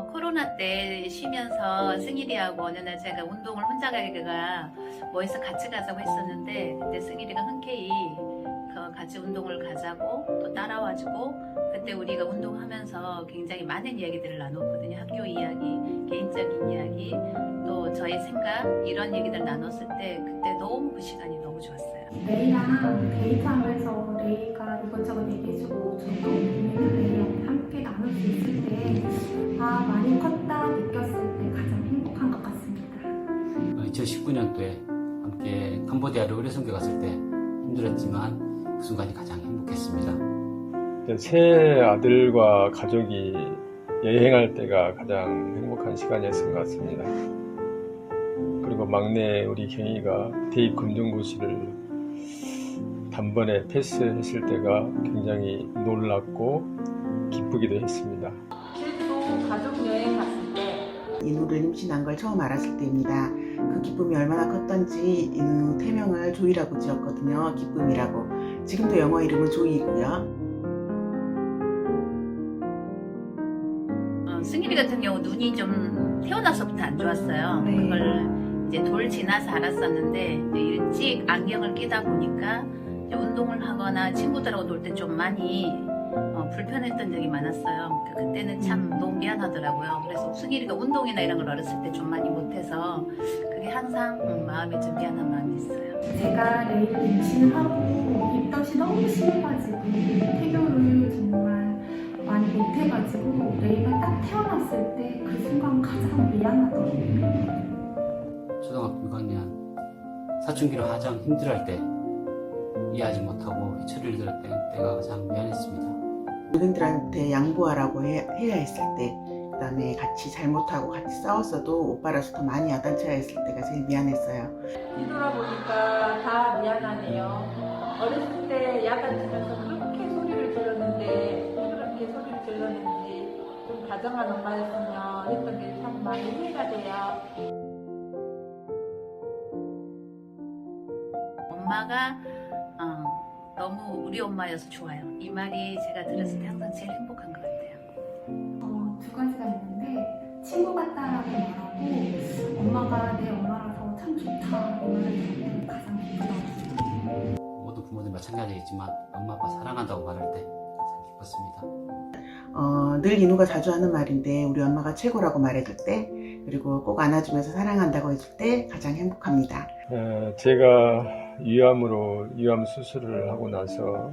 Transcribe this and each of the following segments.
코로나 때 쉬면서 승일이하고 어느 날 제가 운동을 혼자 가기가 뭐해서 같이 가자고 했었는데 그때 승일이가 흔쾌히 그 같이 운동을 가자고 또 따라와주고 그때 우리가 운동하면서 굉장히 많은 이야기들을 나눴거든요. 학교 이야기, 개인적인 이야기, 또 저의 생각 이런 얘기들 나눴을 때 그때 너무 그 시간이 너무 좋았어요. 레이랑 데이트하면서 레이가 이것저것 얘기해주고 저도 고민을 함께 나눌 수 있을 때 느꼈을 때 가장 행복한 것 같습니다. 2019년도에 함께 캄보디아를 의료선교 갔을 때 힘들었지만 그 순간이 가장 행복했습니다. 새 아들과 가족이 여행할 때가 가장 행복한 시간이었던 것 같습니다. 그리고 막내 우리 경희가 대입 검정고시를 단번에 패스했을 때가 굉장히 놀랍고 기쁘기도 했습니다. 인우를 임신한 걸 처음 알았을 때입니다. 그 기쁨이 얼마나 컸던지 인우 태명을 조이라고 지었거든요. 기쁨이라고. 지금도 영어 이름은 조이고요. 어, 승일이 같은 경우 눈이 좀 태어나서부터 안 좋았어요. 네. 그걸 이제 돌 지나서 알았었는데 이제 일찍 안경을 끼다 보니까 이제 운동을 하거나 친구들하고 놀 때 좀 많이 어, 불편했던 적이 많았어요. 그- 그때는 참 너무 미안하더라고요. 그래서 승일이가 운동이나 이런 걸 어렸을 때 좀 많이 못해서 그게 항상 음, 마음에 좀 미안한 마음이 있어요. 제가 레이를 임신하고 입덧이 너무 심해가지고 태교를 정말 많이 못해가지고 레이가 딱 태어났을 때 그 순간 가장 미안하더라고요. 초등학교 6학년 사춘기로 가장 힘들어할 때 이해하지 못하고 회초리를 들을 때 때가 가장 미안했습니다. 어른들한테 양보하라고 해, 해야 했을 때, 그 다음에 같이 잘못하고 같이 싸웠어도 오빠라서 더 많이 야단쳐야 했을 때가 제일 미안했어요. 뒤돌아보니까 다 미안하네요. 어렸을 때 야단 치면서 그렇게 소리를 질렀는데 왜 그렇게 소리를 질렀는지 좀 다정한 엄마였으면 했던 게 참 많이 후회가 돼요. 엄마가 어, 너무 우리 엄마여서 좋아요. 이 말이 제가 들었을 때 항상 제일 행복한 것 같아요. 어, 두 가지가 있는데 친구 같다라고 말하고 엄마가 내 엄마라서 참 좋다 이 말을 가장 기쁘더라고요. 모든 부모들 마찬가지겠지만 엄마 아빠 사랑한다고 말할 때 가장 기뻤습니다. 어, 늘 인우가 자주 하는 말인데 우리 엄마가 최고라고 말해줄 때, 그리고 꼭 안아주면서 사랑한다고 해줄 때 가장 행복합니다. 어, 제가 위암으로 위암 수술을 하고 나서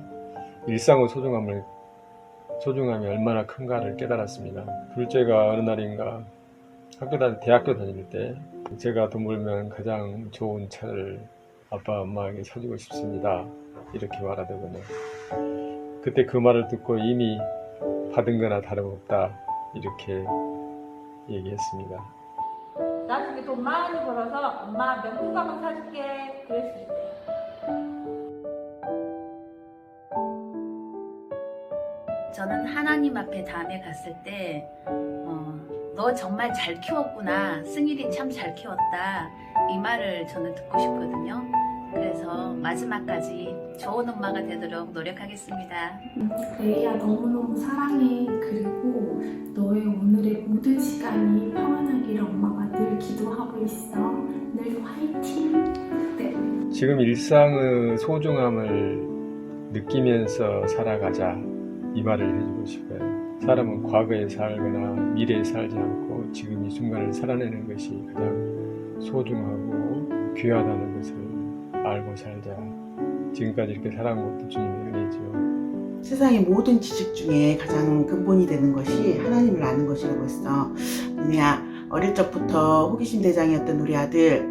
일상의 소중함을 소중함이 얼마나 큰가를 깨달았습니다. 둘째가 어느 날인가 학교 다닐 대학교 다닐 때 제가 돈 벌면 가장 좋은 차를 아빠 엄마에게 사주고 싶습니다. 이렇게 말하더군요. 그때 그 말을 듣고 이미 받은 거나 다름없다 이렇게 얘기했습니다. 나중에 돈 많이 벌어서 엄마 명품 가방 사줄게 그랬을 때 저는 하나님 앞에 다음에 갔을 때, 어, 너 정말 잘 키웠구나. 승일이 참 잘 키웠다. 이 말을 저는 듣고 싶거든요. 그래서 마지막까지 좋은 엄마가 되도록 노력하겠습니다. 레이야 너무너무 사랑해 그리고 너의 오늘의 모든 시간이 평안하기를 엄마가 늘 기도하고 있어 늘 화이팅 네. 지금 일상의 소중함을 느끼면서 살아가자 이 말을 해주고 싶어요. 사람은 과거에 살거나 미래에 살지 않고 지금 이 순간을 살아내는 것이 가장 소중하고 귀하다는 것을 알고 살자. 지금까지 이렇게 살아온 것도 주님의 은혜죠. 세상의 모든 지식 중에 가장 근본이 되는 것이 하나님을 아는 것이라고 했어. 은혜야, 어릴 적부터 호기심 대장이었던 우리 아들,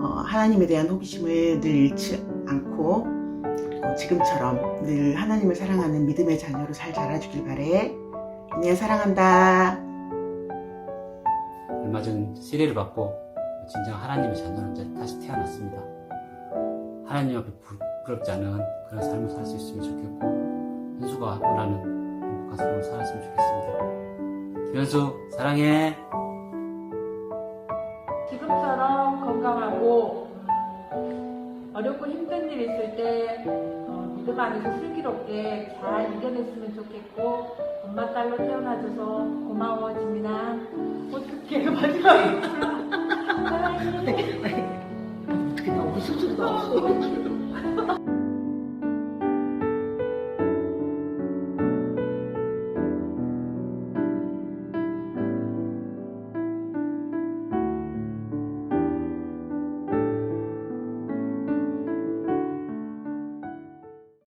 어, 하나님에 대한 호기심을 늘 잃지 않고, 그리고 지금처럼 늘 하나님을 사랑하는 믿음의 자녀로 잘 자라주길 바래. 은혜야, 사랑한다. 얼마 전 세례를 받고 진정 하나님의 자녀로 이제 다시 태어났습니다. 하나님 앞에 부- 부럽지 않은 그런 삶을 살 수 있으면 좋겠고 현수가 원하는 행복한 삶을 살았으면 좋겠습니다. 김현수 사랑해. 지금처럼 건강하고 음, 어렵고 힘든 일 있을 때 어, 믿음 안에서 슬기롭게 잘 이겨냈으면 좋겠고 엄마 딸로 태어나줘서 고마워 지민아 어떻게 마지막에 사랑해 Thank you.